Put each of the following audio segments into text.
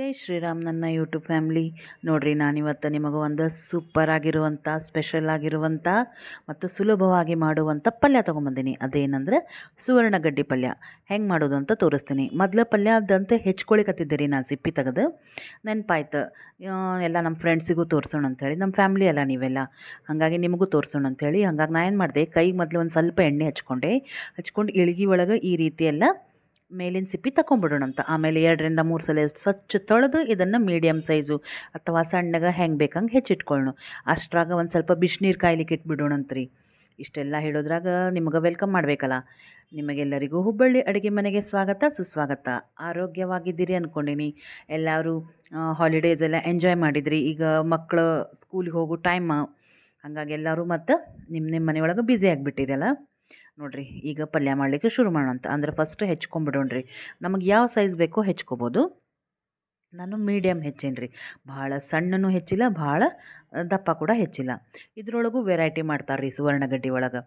ಜೈ ಶ್ರೀರಾಮ್ ನನ್ನ YouTube family. ನೋಡಿರಿ, ನಾನಿವತ್ತು ನಿಮಗೆ ಒಂದು ಸೂಪರ್ ಆಗಿರುವಂಥ ಸ್ಪೆಷಲ್ ಆಗಿರುವಂಥ ಮತ್ತು ಸುಲಭವಾಗಿ ಮಾಡುವಂಥ ಪಲ್ಯ ತೊಗೊಂಬಂದಿನಿ. ಅದೇನಂದ್ರೆ, ಸುವರ್ಣಗಡ್ಡಿ ಪಲ್ಯ. ಹೆಂಗೆ ಮಾಡೋದು ಅಂತ ತೋರಿಸ್ತೀನಿ. ಮೊದಲ ಪಲ್ಯ ಅದಂತೆ ಹೆಚ್ಕೊಳಿಕತ್ತಿದ್ದೆ ರೀ ನಾನು ಸಿಪ್ಪಿ ತೆಗೆದು. ನೆನಪಾಯ್ತು. ಎಲ್ಲ ನಮ್ಮ ಫ್ರೆಂಡ್ಸಿಗೂ ತೋರಿಸೋಣ ಅಂಥೇಳಿ. ನಮ್ಮ ಫ್ಯಾಮ್ಲಿ ಅಲ್ಲ ನೀವೆಲ್ಲ. ಹಾಗಾಗಿ ನಿಮಗೂ ತೋರಿಸೋಣ ಅಂಥೇಳಿ. ಹಾಗಾಗಿ ನಾನು ಏನು ಮಾಡಿದೆ, ಕೈಗೆ ಮೊದಲು ಒಂದು ಸ್ವಲ್ಪ ಎಣ್ಣೆ ಹಚ್ಕೊಂಡೆ. ಹಚ್ಕೊಂಡು ಇಳ್ಗಿ ಒಳಗೆ ಈ ರೀತಿ ಎಲ್ಲ ಮೇಲಿನ ಸಿಪ್ಪಿ ಅಂತ. ಆಮೇಲೆ ಎರಡರಿಂದ ಮೂರು ಸಲ ಸ್ವಚ್ಛ ತೊಳೆದು ಇದನ್ನು ಮೀಡಿಯಮ್ ಸೈಜು ಅಥವಾ ಸಣ್ಣಗೆ ಹೆಂಗೆ ಬೇಕಂಗೆ ಹೆಚ್ಚಿಟ್ಕೊಳ್ಳೋಣ ಅಷ್ಟ್ರಾಗ ಒಂದು ಸ್ವಲ್ಪ ಬಿಸಿನೀರು ಕಾಯ್ಲಿಕ್ಕೆ ಇಟ್ಬಿಡೋಣಂತ್ರಿ. ಇಷ್ಟೆಲ್ಲ ಹೇಳೋದ್ರಾಗ ನಿಮಗೆ ವೆಲ್ಕಮ್ ಮಾಡಬೇಕಲ್ಲ. ನಿಮಗೆಲ್ಲರಿಗೂ ಹುಬ್ಬಳ್ಳಿ ಅಡುಗೆ ಮನೆಗೆ ಸ್ವಾಗತ, ಸುಸ್ವಾಗತ. ಆರೋಗ್ಯವಾಗಿದ್ದೀರಿ ಅಂದ್ಕೊಂಡಿನಿ ಎಲ್ಲರೂ ಹಾಲಿಡೇಸ್ ಎಲ್ಲ ಎಂಜಾಯ್ ಮಾಡಿದ್ರಿ. ಈಗ ಮಕ್ಕಳು ಸ್ಕೂಲಿಗೆ ಹೋಗೋ ಟೈಮ್ ಹಾಗಾಗಿ ಎಲ್ಲರೂ ಮತ್ತು ನಿಮ್ಮ ನಿಮ್ಮ ಮನೆಯೊಳಗೆ ಬ್ಯುಸಿ ಆಗಿಬಿಟ್ಟಿರಲ್ಲ. ನೋಡಿರಿ, ಈಗ ಪಲ್ಯ ಮಾಡಲಿಕ್ಕೆ ಶುರು ಮಾಡೋಣ ಅಂತ ಅಂದ್ರೆ ಫಸ್ಟ್ ಹೆಚ್ಕೊಂಬಿಡೋಣ್ರಿ. ನಮಗೆ ಯಾವ ಸೈಜ್ ಬೇಕೋ ಹೆಚ್ಕೋಬೋದು. ನಾನು ಮೀಡಿಯಮ್ ಹೆಚ್ಚೇನಿ ರೀ ಭಾಳ ಸಣ್ಣನು ಹೆಚ್ಚಿಲ್ಲ, ಭಾಳ ದಪ್ಪ ಕೂಡ ಹೆಚ್ಚಿಲ್ಲ. ಇದರೊಳಗೂ ವೆರೈಟಿ ಮಾಡ್ತಾರೆ ರೀ ಸುವರ್ಣಗಡ್ಡಿ ಒಳಗೆ.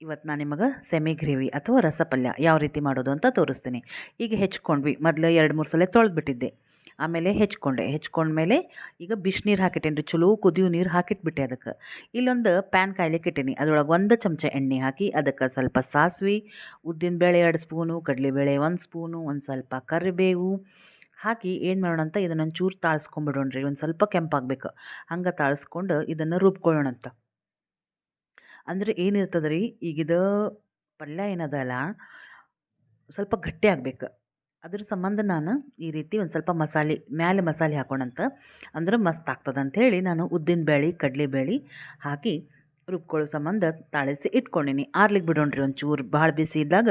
ಇವತ್ತು ನಾನು ನಿಮಗೆ ಸೆಮಿ ಗ್ರೇವಿ ಅಥವಾ ರಸಪಲ್ಯ ಯಾವ ರೀತಿ ಮಾಡೋದು ಅಂತ ತೋರಿಸ್ತೀನಿ. ಈಗ ಹೆಚ್ಕೊಂಡ್ವಿ. ಮೊದಲು ಎರಡು ಮೂರು ಸಲ ತೊಳೆದ್ಬಿಟ್ಟಿದ್ದೆ. ಆಮೇಲೆ ಹೆಚ್ಕೊಂಡೆ. ಹೆಚ್ಕೊಂಡ್ಮೇಲೆ ಈಗ ಬಿಸಿನೀರು ಹಾಕಿಟ್ಟೇನಿ ರೀ ಚಲೋ ಕುದಿಯು ನೀರು ಹಾಕಿಟ್ಬಿಟ್ಟೆ ಅದಕ್ಕೆ. ಇಲ್ಲೊಂದು ಪ್ಯಾನ್ ಕಾಯ್ಲಿಕ್ಕೆ ಇಟ್ಟೀನಿ ಅದ್ರೊಳಗೆ ಒಂದು ಚಮಚ ಎಣ್ಣೆ ಹಾಕಿ ಅದಕ್ಕೆ ಸ್ವಲ್ಪ ಸಾಸಿವೆ ಉದ್ದಿನಬೇಳೆ ಎರಡು ಸ್ಪೂನು ಕಡಲೆಬೇಳೆ ಒಂದು ಸ್ಪೂನು, ಒಂದು ಸ್ವಲ್ಪ ಕರಿಬೇವು ಹಾಕಿ ಏನು ಮಾಡೋಣ ಅಂತ ಇದನ್ನು ಒಂಚೂರು ತಾಳ್ಸ್ಕೊಂಬಿಡೋಣ್ರಿ. ಒಂದು ಸ್ವಲ್ಪ ಕೆಂಪಾಗಬೇಕು. ಹಂಗೆ ತಾಳ್ಸ್ಕೊಂಡು ಇದನ್ನು ರುಬ್ಕೊಳ್ಳೋಣ ಅಂತ. ಅಂದರೆ ಏನಿರ್ತದೆ ರೀ ಈಗಿದ ಪಲ್ಯ ಏನದಲ್ಲ, ಸ್ವಲ್ಪ ಗಟ್ಟಿ ಆಗ್ಬೇಕು. ಅದ್ರ ಸಂಬಂಧ ನಾನು ಈ ರೀತಿ ಒಂದು ಸ್ವಲ್ಪ ಮಸಾಲೆ, ಮ್ಯಾಲೆ ಮಸಾಲೆ ಹಾಕೋಣಂತ. ಅಂದ್ರೆ ಮಸ್ತ್ ಆಗ್ತದೆ ಅಂಥೇಳಿ ನಾನು ಉದ್ದಿನ ಬೇಳೆ ಕಡಲೆಬೇಳೆ ಹಾಕಿ ರುಬ್ಕೊಳ್ಳೋ ಸಂಬಂಧ ತಾಳಿಸಿ ಇಟ್ಕೊಂಡೀನಿ. ಆರ್ಲಿಕ್ಕೆ ಬಿಡೋಣ್ರಿ ಒಂಚೂರು, ಭಾಳ ಬಿಸಿ ಇದ್ದಾಗ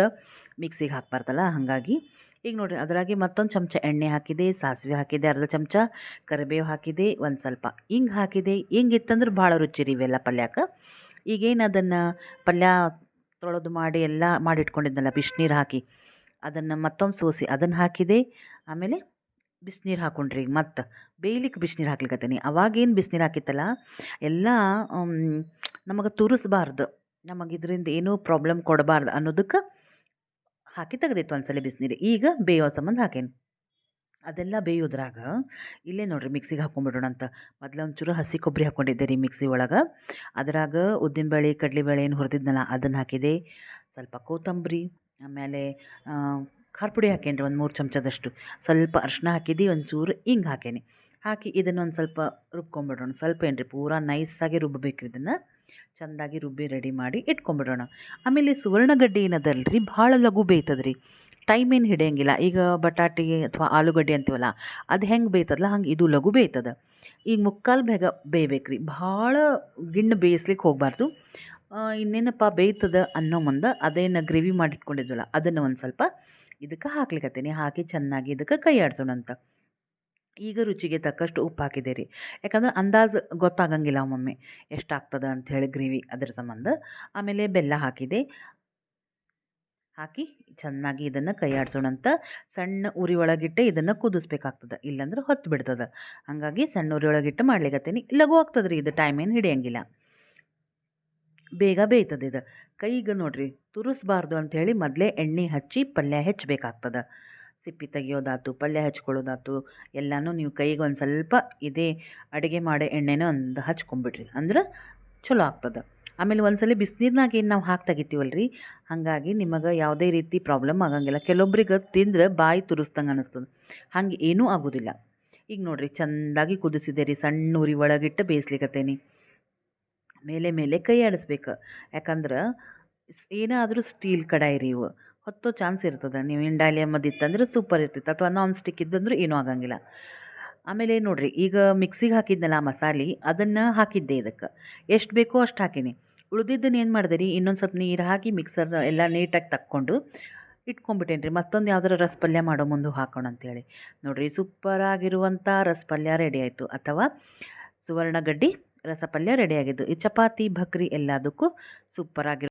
ಮಿಕ್ಸಿಗೆ ಹಾಕ್ಬಾರ್ದಲ್ಲ, ಹಾಗಾಗಿ. ಈಗ ನೋಡಿರಿ ಅದರಾಗೆ ಮತ್ತೊಂದು ಚಮಚ ಎಣ್ಣೆ ಹಾಕಿದೆ, ಸಾಸಿವೆ ಹಾಕಿದೆ, ಅರ್ಧ ಚಮಚ ಕರಿಬೇವು ಹಾಕಿದೆ, ಒಂದು ಸ್ವಲ್ಪ ಹಿಂಗೆ ಹಾಕಿದೆ. ಹಿಂಗೆ ಇತ್ತಂದ್ರೆ ಭಾಳ ರುಚಿ ರೀ ಇವೆಲ್ಲ ಪಲ್ಯಕ್ಕೆ. ಈಗೇನು ಅದನ್ನು ಪಲ್ಯ ತೊಳೆದು ಮಾಡಿ ಎಲ್ಲ ಮಾಡಿಟ್ಕೊಂಡಿದ್ನಲ್ಲ, ಬಿಸಿನೀರು ಹಾಕಿ. ಅದನ್ನು ಮತ್ತೊಂದು ಸೋಸಿ, ಅದನ್ನು ಹಾಕಿದೆ. ಆಮೇಲೆ ಬಿಸಿನೀರು ಹಾಕೊಂಡ್ರಿ, ಮತ್ತು ಬೇಯ್ಲಿಕ್ಕೆ ಬಿಸಿನೀರು ಹಾಕ್ಲಿಕ್ಕತ್ತೀನಿ ಅವಾಗೇನು ಬಿಸಿನೀರು ಹಾಕಿತ್ತಲ್ಲ, ಎಲ್ಲ ನಮಗೆ ತುರಿಸ್ಬಾರ್ದು. ನಮಗೆ ಇದರಿಂದ ಏನೂ ಪ್ರಾಬ್ಲಮ್ ಕೊಡಬಾರ್ದು ಅನ್ನೋದಕ್ಕೆ ಹಾಕಿ ತೆಗೆದಿತ್ತು ಒಂದು ಸಲ ಬಿಸಿನೀರು. ಈಗ ಬೇಯೋ ಸಂಬಂಧ ಹಾಕೇನಿ. ಅದೆಲ್ಲ ಬೇಯೋದ್ರಾಗ, ಇಲ್ಲೇ ನೋಡ್ರಿ ಮಿಕ್ಸಿಗೆ ಹಾಕೊಂಡ್ಬಿಡೋಣ ಅಂತ. ಮೊದಲು ಒಂಚೂರು ಹಸಿ ಕೊಬ್ಬರಿ ಹಾಕ್ಕೊಂಡಿದ್ದೆ ರೀ ಮಿಕ್ಸಿ ಒಳಗೆ. ಅದರಾಗ ಉದ್ದಿನಬೇಳೆ, ಕಡಲೆಬೇಳೆ ಏನು ಹುರಿದಿದ್ನಲ್ಲ, ಅದನ್ನು ಹಾಕಿದೆ. ಸ್ವಲ್ಪ ಕೊತ್ತಂಬರಿ ಆಮೇಲೆ ಖಾರ ಪುಡಿ ಹಾಕೇನಿ ಒಂದು ಮೂರು ಚಮಚದಷ್ಟು. ಸ್ವಲ್ಪ ಅರ್ಶಿನ ಹಾಕಿದ್ದು ಒಂಚೂರು ಹಿಂಗೆ ಹಾಕೇನಿ. ಹಾಕಿ ಇದನ್ನು ಒಂದು ಸ್ವಲ್ಪ ರುಬ್ಕೊಂಬಿಡೋಣ. ಸ್ವಲ್ಪ ಏನು ರೀ ಪೂರಾ ನೈಸಾಗಿ ರುಬ್ಬಬೇಕು ಇದನ್ನು. ಚೆಂದಾಗಿ ರುಬ್ಬಿ ರೆಡಿ ಮಾಡಿ ಇಟ್ಕೊಂಬಿಡೋಣ. ಆಮೇಲೆ ಸುವರ್ಣಗಡ್ಡೆ ಏನದಲ್ಲ ರೀ ಭಾಳ ಲಘು ಬೇಯ್ತದೆ ರೀ ಟೈಮ್ ಏನು ಹಿಡಿಯಂಗಿಲ್ಲ. ಈಗ ಬಟಾಟಿ ಅಥವಾ ಆಲೂಗಡ್ಡೆ ಅಂತೀವಲ್ಲ, ಅದು ಹೆಂಗೆ ಬೇಯ್ತದಲ್ಲ ಹಂಗೆ ಇದು ಲಘು ಬೇಯ್ತದ. ಈಗ ಮುಕ್ಕಾಲು ಬೇಗ ಬೇಯ್ಬೇಕು ರೀ ಭಾಳ ಗಿಣ್ಣು ಬೇಯಿಸ್ಲಿಕ್ಕೆ ಹೋಗಬಾರ್ದು. ಇನ್ನೇನಪ್ಪ ಬೇಯ್ತದ ಅನ್ನೋ ಮುಂದೆ ಅದೇನು ಗ್ರೇವಿ ಮಾಡಿಟ್ಕೊಂಡಿದ್ವಲ್ಲ, ಅದನ್ನು ಒಂದು ಸ್ವಲ್ಪ ಇದಕ್ಕೆ ಹಾಕ್ಲಿಕ್ಕತ್ತೀನಿ ಹಾಕಿ ಚೆನ್ನಾಗಿ ಇದಕ್ಕೆ ಕೈ ಆಡ್ಸೋಣ ಅಂತ. ಈಗ ರುಚಿಗೆ ತಕ್ಕಷ್ಟು ಉಪ್ಪು ಹಾಕಿದೆ ರೀ ಯಾಕಂದ್ರೆ ಅಂದಾಜು ಗೊತ್ತಾಗಂಗಿಲ್ಲ ಒಮ್ಮೊಮ್ಮೆ ಎಷ್ಟಾಗ್ತದೆ ಅಂಥೇಳಿ ಗ್ರೇವಿ ಅದ್ರ ಸಂಬಂಧ. ಆಮೇಲೆ ಬೆಲ್ಲ ಹಾಕಿದೆ. ಹಾಕಿ ಚೆನ್ನಾಗಿ ಇದನ್ನು ಆಡ್ಸೋಣ ಅಂತ. ಸಣ್ಣ ಉರಿ ಒಳಗಿಟ್ಟೆ ಇದನ್ನು ಕುದಿಸ್ಬೇಕಾಗ್ತದೆ. ಇಲ್ಲಾಂದ್ರೆ ಹೊತ್ತು ಬಿಡ್ತದೆ ಹಾಗಾಗಿ ಸಣ್ಣ ಉರಿ ಒಳಗಿಟ್ಟು ಮಾಡ್ಲಿಕ್ಕತ್ತೀನಿ ಲಘು ಆಗ್ತದ್ರಿ, ಇದು ಟೈಮ್ ಏನು ಹಿಡಿಯಂಗಿಲ್ಲ. ಬೇಗ ಬೇಯ್ತದೆ ಇದು. ಕೈಗೆ ನೋಡಿರಿ, ತುರಿಸ್ಬಾರ್ದು ಅಂಥೇಳಿ ಮೊದಲೇ ಎಣ್ಣೆ ಹಚ್ಚಿ ಪಲ್ಯ ಹೆಚ್ಚಬೇಕಾಗ್ತದೆ. ಸಿಪ್ಪಿ ತೆಗಿಯೋದಾಯ್ತು ಪಲ್ಯ ಹಚ್ಕೊಳ್ಳೋದಾತು, ಎಲ್ಲನೂ ನೀವು ಕೈಗೆ ಒಂದು ಸ್ವಲ್ಪ ಇದೇ ಅಡುಗೆ ಮಾಡೋ ಎಣ್ಣೆನ ಒಂದು ಹಚ್ಕೊಂಬಿಡ್ರಿ, ಅಂದ್ರೆ ಚಲೋ ಆಗ್ತದೆ. ಆಮೇಲೆ ಒಂದು ಸಲ ಬಿಸಿನೀರ್ನಾಗ ಏನು ನಾವು ಹಾಕಿ ತೆಗಿತೀವಲ್ಲ ರೀ ಹಾಗಾಗಿ ನಿಮಗೆ ಯಾವುದೇ ರೀತಿ ಪ್ರಾಬ್ಲಮ್ ಆಗಂಗಿಲ್ಲ. ಕೆಲವೊಬ್ರಿಗೆ ತಿಂದ್ರೆ ಬಾಯಿ ತುರಿಸ್ದಂಗೆ ಅನ್ನಿಸ್ತದೆ ಹಂಗೆ ಏನೂ ಆಗೋದಿಲ್ಲ. ಈಗ ನೋಡಿರಿ, ಚೆಂದಾಗಿ ಕುದಿಸಿದೆ ರೀ ಸಣ್ಣ ಉರಿ ಒಳಗಿಟ್ಟು ಬೇಯಿಸ್ಲಿಕ್ಕತ್ತೇನಿ ಮೇಲೆ ಮೇಲೆ ಕೈ ಆಡಿಸ್ಬೇಕು. ಯಾಕಂದ್ರೆ ಏನಾದರೂ ಸ್ಟೀಲ್ ಕಡಾಯಿ ರೀ ಇವು ಹೊತ್ತೋ ಚಾನ್ಸ್ ಇರ್ತದೆ. ನೀವು ಇಂಡಾಲಿಯಮ್ಮದು ಇತ್ತಂದ್ರೆ ಸೂಪರ್ ಇರ್ತಿತ್ತು ಅಥವಾ ನಾನ್ ಸ್ಟಿಕ್ ಇದ್ದಂದ್ರೆ ಏನೂ ಆಗಂಗಿಲ್ಲ. ಆಮೇಲೆ ನೋಡಿರಿ, ಈಗ ಮಿಕ್ಸಿಗೆ ಹಾಕಿದ್ನಲ್ಲ ಮಸಾಲೆ, ಅದನ್ನು ಹಾಕಿದ್ದೆ ಇದಕ್ಕೆ. ಎಷ್ಟು ಬೇಕೋ ಅಷ್ಟು ಹಾಕಿನಿ. ಉಳಿದಿದ್ದನ್ನು ಏನು ಮಾಡಿದೆ ರೀ, ಇನ್ನೊಂದು ಸ್ವಲ್ಪ ನೀರು ಹಾಕಿ ಮಿಕ್ಸರ್ ಎಲ್ಲ ನೀಟಾಗಿ ತಕ್ಕೊಂಡು ಇಟ್ಕೊಂಡ್ಬಿಟ್ಟೇನಿ ರೀ ಮತ್ತೊಂದು ಯಾವ್ದಾರು ರಸಪಲ್ಯ ಮಾಡೋ ಮುಂದೆ ಹಾಕೋಣ ಅಂತೇಳಿ. ನೋಡಿರಿ ಸೂಪರಾಗಿರುವಂಥ ರಸಪಲ್ಯ ರೆಡಿ ಆಯಿತು. ಅಥವಾ ಸುವರ್ಣಗಡ್ಡಿ ರಸಪಲ್ಯ ರೆಡಿಯಾಗಿದ್ದು ಈ ಚಪಾತಿ ಭಕ್ರಿ ಎಲ್ಲದಕ್ಕೂ ಸೂಪರಾಗಿರೋ